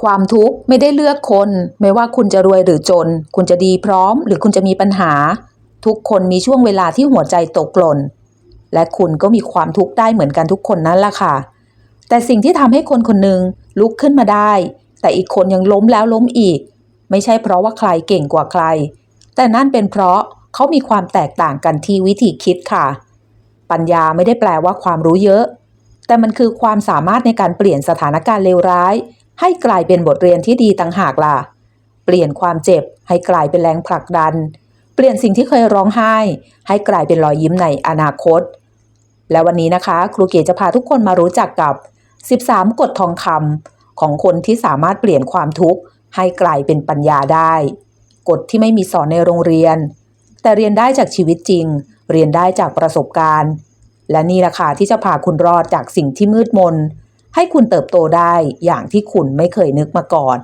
ความทุกข์ไม่ได้เลือกคน ไม่ว่าคุณจะรวยหรือจน คุณจะดีพร้อม หรือคุณจะมีปัญหา ทุกคนมีช่วงเวลาที่หัวใจตกหล่น และคุณก็มีความทุกข์ได้เหมือนกันทุกคนนั่นแหละค่ะ แต่สิ่งที่ทำให้คนคนหนึ่งลุกขึ้นมาได้ แต่อีกคนยังล้มแล้วล้มอีก ไม่ใช่เพราะว่าใครเก่งกว่าใคร แต่นั่นเป็นเพราะเขามีความแตกต่างกันที่วิธีคิดค่ะ ปัญญาไม่ได้แปลว่าความรู้เยอะ แต่มันคือความสามารถในการเปลี่ยนสถานการณ์เลวร้าย ให้กลายเป็นบทเรียนที่ดีต่างหากล่ะ เปลี่ยนความเจ็บให้กลายเป็นแรงผลักดัน เปลี่ยนสิ่งที่เคยร้องไห้ ให้กลายเป็นรอยยิ้มในอนาคต และวันนี้นะคะ ครูเกศจะพาทุกคนมารู้จักกับ 13 กฎทองคำของคนที่สามารถเปลี่ยนความทุกข์ให้กลายเป็นปัญญาได้ กฎที่ไม่มีสอนในโรงเรียน แต่เรียนได้จากชีวิตจริง เรียนได้จากประสบการณ์ และนี่แหละค่ะที่จะพาคุณรอดจากสิ่งที่มืดมน ให้คุณเติบโตได้อย่างที่คุณไม่เคยนึกมาก่อน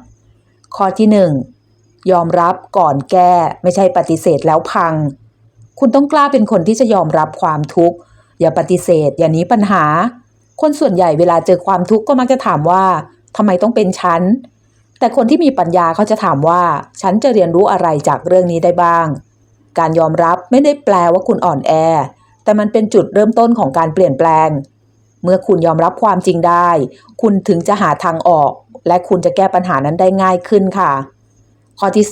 ข้อที่1ยอมรับก่อนแก้ไม่ใช่ปฏิเสธแล้วพัง คุณต้องกล้าเป็นคนที่จะยอมรับความทุกข์ อย่าปฏิเสธ อย่านีปัญหา คนส่วนใหญ่เวลาเจอความทุกข์ก็มักจะถามว่าทำไมต้องเป็นฉัน แต่คนที่มีปัญญาเขาจะถามว่า ฉันจะเรียนรู้อะไรจากเรื่องนี้ได้บ้าง การยอมรับไม่ได้แปลว่าคุณอ่อนแอ แต่มันเป็นจุดเริ่มต้นของการเปลี่ยนแปลง เมื่อคุณยอมรับความจริงได้ คุณถึงจะหาทางออก และคุณจะแก้ปัญหานั้นได้ง่ายขึ้นค่ะ ข้อที่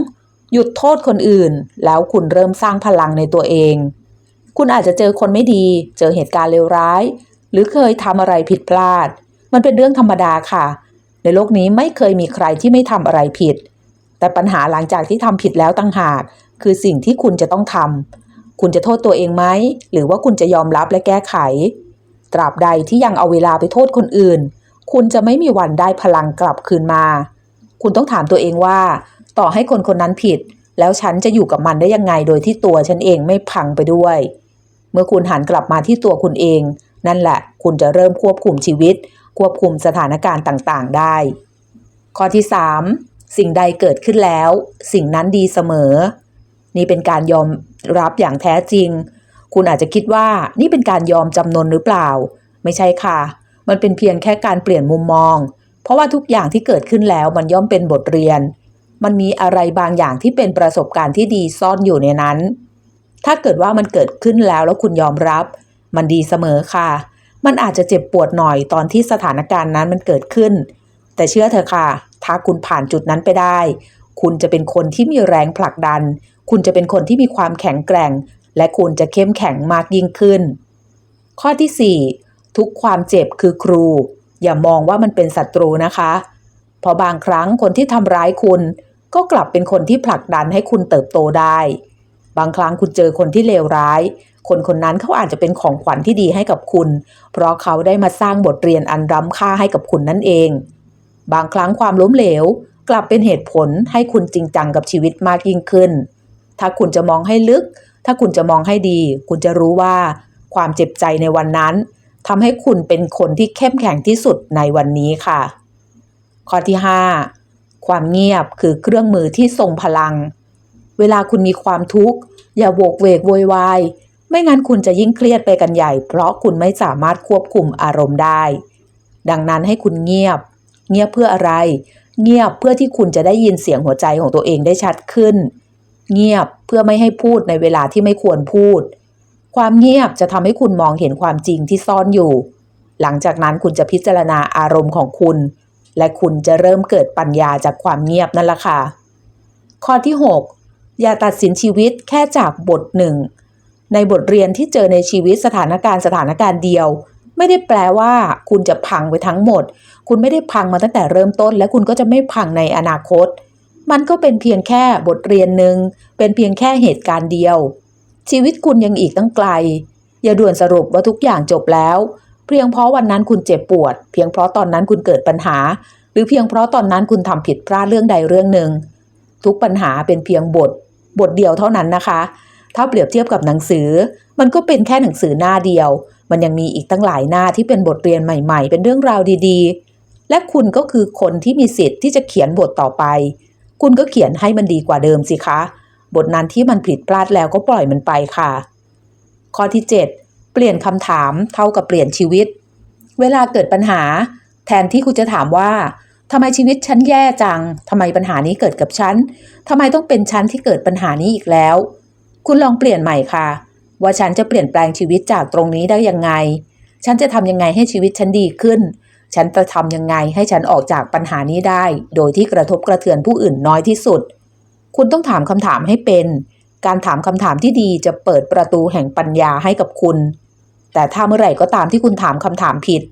2 หยุดโทษคนอื่น แล้วคุณเริ่มสร้างพลังในตัวเอง คุณอาจจะเจอคนไม่ดี เจอเหตุการณ์เลวร้าย หรือเคยทำอะไรผิดพลาด มันเป็นเรื่องธรรมดาค่ะ ในโลกนี้ไม่เคยมีใครที่ไม่ทำอะไรผิด แต่ปัญหาหลังจากที่ทำผิดแล้วตั้งหาก คือสิ่งที่คุณจะต้องทำคุณจะโทษตัวเองไหม หรือว่าคุณจะยอมรับและแก้ไข ตราบใดที่ยังเอาเวลาไปโทษคนอื่น คุณจะไม่มีวันได้พลังกลับคืนมา คุณต้องถามตัวเองว่า ต่อให้คนคนนั้นผิด แล้วฉันจะอยู่กับมันได้ยังไงโดยที่ตัวฉันเองไม่พังไปด้วย เมื่อคุณหันกลับมาที่ตัวคุณเอง นั่นแหละ คุณจะเริ่มควบคุมชีวิต ควบคุมสถานการณ์ต่างๆ ได้ ข้อที่ 3 สิ่งใดเกิดขึ้นแล้ว สิ่งนั้นดีเสมอ นี่เป็นการยอมรับอย่างแท้จริง คุณอาจจะคิดว่านี่เป็นการยอมจำนนหรือเปล่า ไม่ใช่ค่ะ มันเป็นเพียงแค่การเปลี่ยนมุมมอง เพราะว่าทุกอย่างที่เกิดขึ้นแล้วมันย่อมเป็นบทเรียน มันมีอะไรบางอย่างที่เป็นประสบการณ์ที่ดีซ่อนอยู่ในนั้น ถ้าเกิดว่ามันเกิดขึ้นแล้วแล้วคุณยอมรับ มันดีเสมอค่ะ มันอาจจะเจ็บปวดหน่อยตอนที่สถานการณ์นั้นมันเกิดขึ้น แต่เชื่อเถอะค่ะ ถ้าคุณผ่านจุดนั้นไปได้ คุณจะเป็นคนที่มีแรงผลักดัน คุณจะเป็นคนที่มีความแข็งแกร่ง และคุณจะเข้มแข็งมากยิ่งขึ้น ข้อที่ 4 ทุกความเจ็บคือครู อย่ามองว่ามันเป็นศัตรูนะคะเพราะบางครั้งคนที่ทำร้ายคุณ ก็กลับเป็นคนที่ผลักดันให้คุณเติบโตได้ บางครั้งคุณเจอคนที่เลวร้าย คนคนนั้นเขาอาจจะเป็นของขวัญที่ดีให้กับคุณ เพราะเขาได้มาสร้างบทเรียนอันล้ำค่าให้กับคุณนั่นเอง บางครั้งความล้มเหลว กลับเป็นเหตุผลให้คุณจริงจังกับชีวิตมากยิ่งขึ้น ถ้าคุณจะมองให้ลึก ถ้าคุณจะมองให้ดี คุณจะรู้ว่าความเจ็บใจในวันนั้นทำให้คุณเป็นคนที่เข้มแข็งที่สุดในวันนี้ค่ะ ข้อที่ 5 ความเงียบคือเครื่องมือที่ทรงพลัง เวลาคุณมีความทุกข์ อย่าโวกเวกโวยวายไม่งั้นคุณจะยิ่งเครียดไปกันใหญ่ เพราะคุณไม่สามารถควบคุมอารมณ์ได้ ดังนั้นให้คุณเงียบ เงียบเพื่ออะไร เงียบเพื่อที่คุณจะได้ยินเสียงหัวใจของตัวเองได้ชัดขึ้น เงียบเพื่อไม่ให้พูดในเวลาที่ไม่ควรพูด ความเงียบจะทำให้คุณมองเห็นความจริงที่ซ่อนอยู่ หลังจากนั้นคุณจะพิจารณาอารมณ์ของคุณ และคุณจะเริ่มเกิดปัญญาจากความเงียบนั่นแหละค่ะ ข้อที่ 6 อย่าตัดสินชีวิตแค่จากบทหนึ่ง ในบทเรียนที่เจอในชีวิตสถานการณ์สถานการณ์เดียวไม่ได้แปลว่าคุณจะพังไปทั้งหมด คุณไม่ได้พังมาตั้งแต่เริ่มต้น และคุณก็จะไม่พังในอนาคต มันก็เป็นเพียงแค่บทเรียนหนึ่ง เป็นเพียงแค่เหตุการณ์เดียว ชีวิตคุณยังอีกตั้งไกล อย่าด่วนสรุปว่าทุกอย่างจบแล้ว เพียงเพราะวันนั้นคุณเจ็บปวด เพียงเพราะตอนนั้นคุณเกิดปัญหา หรือเพียงเพราะตอนนั้นคุณทำผิดพลาดเรื่องใดเรื่องหนึ่ง ทุกปัญหาเป็นเพียงบท บทเดียวเท่านั้นนะคะ ถ้าเปรียบเทียบกับหนังสือ มันก็เป็นแค่หนังสือหน้าเดียว มันยังมีอีกตั้งหลายหน้าที่เป็นบทเรียนใหม่ ๆ เป็นเรื่องราวดีๆ และคุณก็คือคนที่มีสิทธิ์ที่จะเขียนบทต่อไป คุณก็เขียนให้มันดีกว่าเดิมสิคะ บทนั้นที่มันผิดพลาดแล้วก็ปล่อยมันไปค่ะ ข้อที่ 7 เปลี่ยนคำถามเท่ากับเปลี่ยนชีวิต เวลาเกิดปัญหา แทนที่คุณจะถามว่าทำไมชีวิตฉันแย่จังทำไมปัญหานี้เกิดกับฉันทำไมต้องเป็นฉันที่เกิดปัญหานี้อีกแล้ว คุณลองเปลี่ยนใหม่ค่ะ ว่าฉันจะเปลี่ยนแปลงชีวิตจากตรงนี้ได้ยังไง ฉันจะทำยังไงให้ชีวิตฉันดีขึ้น ฉันจะทำยังไงให้ฉันออกจากปัญหานี้ได้ โดยที่กระทบกระเทือนผู้อื่นน้อยที่สุด คุณต้องถามคำถามให้เป็น การถามคำถามที่ดีจะเปิดประตูแห่งปัญญาให้กับคุณ แต่ถ้าเมื่อไหร่ก็ตามที่คุณถามคำถามผิด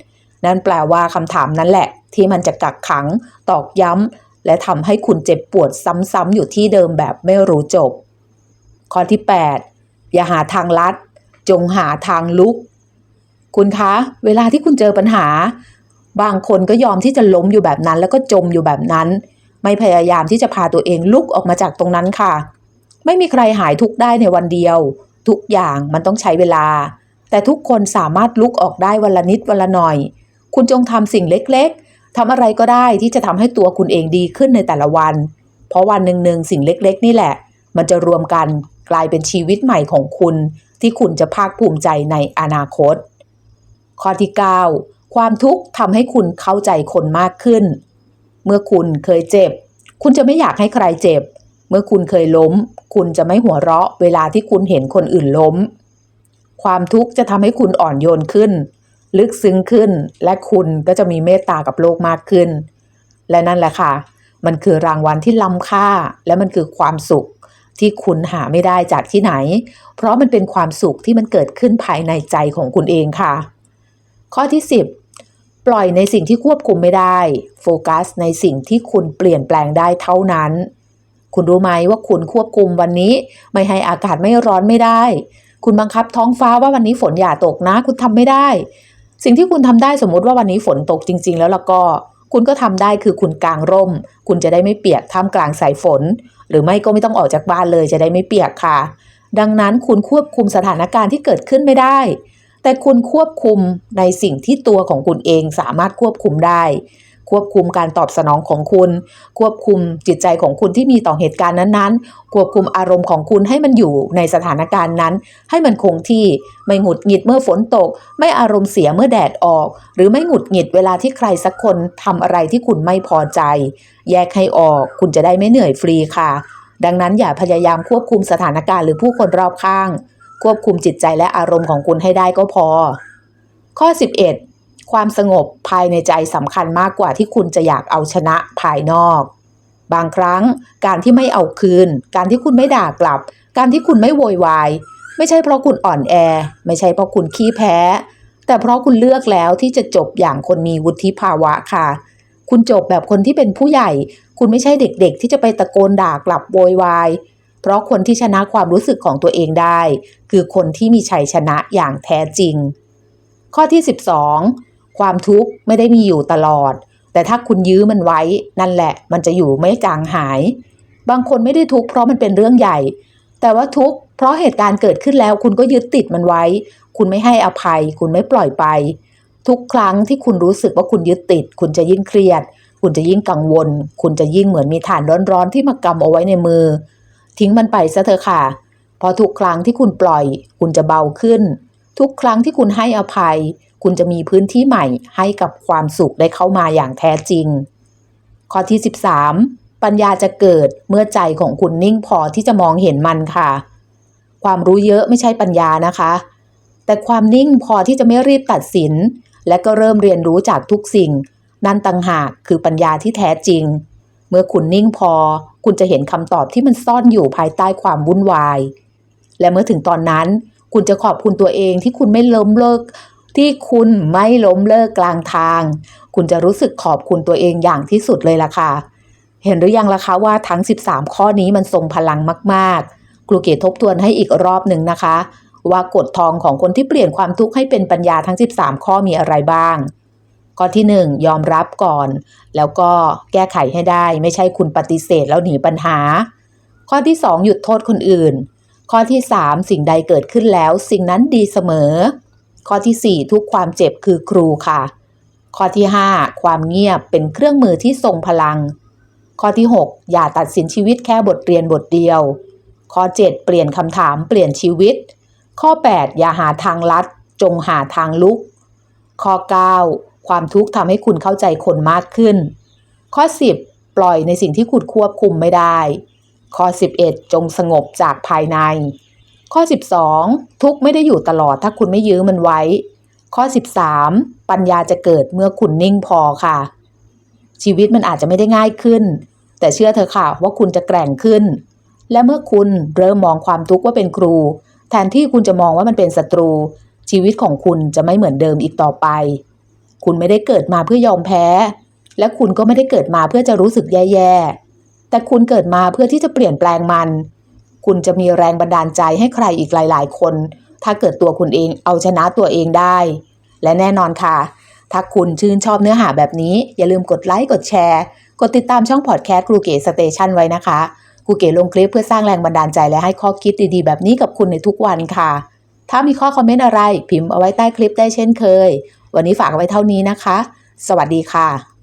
นั่นแปลว่าคำถามนั้นแหละ ที่มันจะกักขัง ตอกย้ำและทำให้คุณเจ็บปวดซ้ำๆอยู่ที่เดิมแบบไม่รู้จบ ข้อที่ 8 อย่าหาทางลัด จงหาทางลุก คุณคะ เวลาที่คุณเจอปัญหา บางคนก็ยอมที่จะล้มอยู่แบบนั้น แล้วก็จมอยู่แบบนั้น ไม่พยายามที่จะพาตัวเองลุกออกมาจากตรงนั้นค่ะ ไม่มีใครหายทุกได้ในวันเดียว ทุกอย่างมันต้องใช้เวลา แต่ทุกคนสามารถลุกออกได้วันละนิดวันละหน่อย คุณจงทำสิ่งเล็กๆทำอะไรก็ได้ที่จะทำให้ตัวคุณเองดีขึ้นในแต่ละวัน เพราะวันหนึ่งๆสิ่งเล็กๆ นี่แหละ มันจะรวมกันกลายเป็นชีวิตใหม่ของคุณ ที่คุณจะภาคภูมิใจในอนาคต ข้อที่ 9 ความทุกข์ทำให้คุณเข้าใจคนมากขึ้น เมื่อคุณเคยเจ็บ คุณจะไม่อยากให้ใครเจ็บ เมื่อคุณเคยล้ม คุณจะไม่หัวเราะเวลาที่คุณเห็นคนอื่นล้ม ความทุกข์จะทำให้คุณอ่อนโยนขึ้น ลึกซึ้งขึ้น และคุณก็จะมีเมตตากับโลกมากขึ้น และนั่นแหละค่ะ มันคือรางวัลที่ล้ำค่า และมันคือความสุขที่คุณหาไม่ได้จากที่ไหน เพราะมันเป็นความสุขที่มันเกิดขึ้นภายในใจของคุณเองค่ะ ข้อที่ 10 ปล่อยในสิ่งที่ควบคุมไม่ได้ โฟกัสในสิ่งที่คุณเปลี่ยนแปลงได้เท่านั้น คุณรู้ไหมว่าคุณควบคุมวันนี้ ไม่ให้อากาศไม่ร้อนไม่ได้ คุณบังคับท้องฟ้าว่าวันนี้ฝนอย่าตกนะ คุณทำไม่ได้ สิ่งที่คุณทำได้สมมติว่าวันนี้ฝนตกจริง ๆ แล้วล่ะก็ คุณก็ทำได้คือคุณกางร่ม คุณจะได้ไม่เปียกท่ามกลางสายฝน หรือไม่ก็ไม่ต้องออกจากบ้านเลยจะได้ไม่เปียกค่ะ ดังนั้นคุณควบคุมสถานการณ์ที่เกิดขึ้นไม่ได้ แต่คุณควบคุมในสิ่งที่ตัวของคุณเองสามารถควบคุมได้ ควบคุมการตอบสนองของคุณ ควบคุมจิตใจของคุณที่มีต่อเหตุการณ์นั้นๆ ควบคุมอารมณ์ของคุณให้มันอยู่ในสถานการณ์นั้น ให้มันคงที่ไม่หงุดหงิดเมื่อฝนตก ไม่อารมณ์เสียเมื่อแดดออก หรือไม่หงุดหงิดเวลาที่ใครสักคนทำอะไรที่คุณไม่พอใจ แยกให้ออกคุณจะได้ไม่เหนื่อยฟรีค่ะ ดังนั้นอย่าพยายามควบคุมสถานการณ์หรือผู้คนรอบข้าง ควบคุมจิตใจและอารมณ์ของคุณให้ได้ก็พอ ข้อ 11 ความสงบภายในใจสำคัญมากกว่าที่คุณจะอยากเอาชนะภายนอก บางครั้งการที่ไม่เอาคืน การที่คุณไม่ด่ากลับ การที่คุณไม่โวยวาย ไม่ใช่เพราะคุณอ่อนแอ ไม่ใช่เพราะคุณขี้แพ้ แต่เพราะคุณเลือกแล้วที่จะจบอย่างคนมีวุฒิภาวะค่ะ คุณจบแบบคนที่เป็นผู้ใหญ่ คุณไม่ใช่เด็กๆ ที่จะไปตะโกนด่ากลับโวยวาย เพราะคนที่ชนะความรู้สึกของตัวเองได้ คือคนที่มีชัยชนะอย่างแท้จริง ข้อที่ 12 ความทุกข์ไม่ได้มีอยู่ตลอด แต่ถ้าคุณยื้อมันไว้ นั่นแหละ มันจะอยู่ไม่จางหาย บางคนไม่ได้ทุกข์เพราะมันเป็นเรื่องใหญ่ แต่ว่าทุกข์เพราะเหตุการณ์เกิดขึ้นแล้วคุณก็ยึดติดมันไว้ คุณไม่ให้อภัย คุณไม่ปล่อยไป ทุกครั้งที่คุณรู้สึกว่าคุณยึดติด คุณจะยิ่งเครียด คุณจะยิ่งกังวล คุณจะยิ่งเหมือนมีฐานร้อนๆที่มากำเอาไว้ในมือ ทิ้งมันไปซะเถอะค่ะ พอทุกครั้งที่คุณปล่อย คุณจะเบาขึ้น ทุกครั้งที่คุณให้อภัย คุณจะมีพื้นที่ใหม่ให้กับความสุขได้เข้ามาอย่างแท้จริง ข้อที่ 13 ปัญญาจะเกิดเมื่อใจของคุณนิ่งพอที่จะมองเห็นมันค่ะ ความรู้เยอะไม่ใช่ปัญญานะคะ แต่ความนิ่งพอที่จะไม่รีบตัดสิน และก็เริ่มเรียนรู้จากทุกสิ่ง นั่นต่างหากคือปัญญาที่แท้จริง เมื่อคุณนิ่งพอ คุณจะเห็นคำตอบที่มันซ่อนอยู่ภายใต้ความวุ่นวาย และเมื่อถึงตอนนั้น คุณจะขอบคุณตัวเองที่คุณไม่ล้มเลิก ที่คุณไม่ล้มเลิกกลางทาง คุณจะรู้สึกขอบคุณตัวเองอย่างที่สุดเลยล่ะค่ะ เห็นหรือยังล่ะคะว่าทั้ง 13 ข้อนี้มันทรงพลังมากๆ ครูเกตทบทวนให้อีกรอบหนึ่งนะคะ ว่ากฎทองของคนที่เปลี่ยนความทุกข์ให้เป็นปัญญาทั้ง 13 ข้อมีอะไรบ้าง ข้อที่ 1 ยอมรับก่อน แล้วก็แก้ไขให้ได้ ไม่ใช่คุณปฏิเสธแล้วหนีปัญหา ข้อที่ 2 หยุดโทษคนอื่น ข้อที่ 3 สิ่งใดเกิดขึ้นแล้ว สิ่งนั้นดีเสมอ ข้อที่ 4 ทุกความเจ็บคือครูค่ะ ข้อที่ 5 ความเงียบเป็นเครื่องมือที่ทรงพลัง ข้อที่ 6 อย่าตัดสินชีวิตแค่บทเรียนบทเดียว ข้อ 7 เปลี่ยนคำถามเปลี่ยนชีวิต ข้อ 8 อย่าหาทางลัด จงหาทางลุก ข้อ 9 ความทุกข์ทำให้คุณเข้าใจคนมากขึ้น ข้อ 10 ปล่อยในสิ่งที่คุณควบคุมไม่ได้ ข้อ 11 จงสงบจากภายใน ข้อ 12 ทุกข์ไม่ได้อยู่ตลอดถ้าคุณไม่ยื้อมันไว้ ข้อ 13 ปัญญาจะเกิดเมื่อคุณนิ่งพอค่ะ ชีวิตมันอาจจะไม่ได้ง่ายขึ้น แต่เชื่อเธอค่ะว่าคุณจะแกร่งขึ้น และเมื่อคุณเริ่มมองความทุกข์ว่าเป็นครู แทนที่คุณจะมองว่ามันเป็นศัตรูชีวิตของคุณจะไม่เหมือนเดิมอีกต่อไป คุณไม่ได้เกิดมาเพื่อยอมแพ้ และคุณก็ไม่ได้เกิดมาเพื่อจะรู้สึกแย่ๆ แต่คุณเกิดมาเพื่อที่จะเปลี่ยนแปลงมัน คุณจะมีแรงบันดาลใจให้ใครอีกหลาย ๆ คน ถ้าเกิดตัวคุณเองเอาชนะตัวเองได้ และแน่นอนค่ะ ถ้าคุณชื่นชอบเนื้อหาแบบนี้ อย่าลืมกดไลค์กดแชร์ กดติดตามช่องพอดแคสต์ครูเก๋สเตชันไว้นะคะครูเก๋ลงคลิปเพื่อสร้างแรงบันดาลใจและให้ข้อคิดดีๆ แบบนี้กับคุณในทุกวันค่ะถ้ามีข้อคอมเมนต์อะไรพิมพ์เอาไว้ใต้คลิปได้เช่นเคย วันนี้ฝากไว้เท่านี้นะคะ สวัสดีค่ะ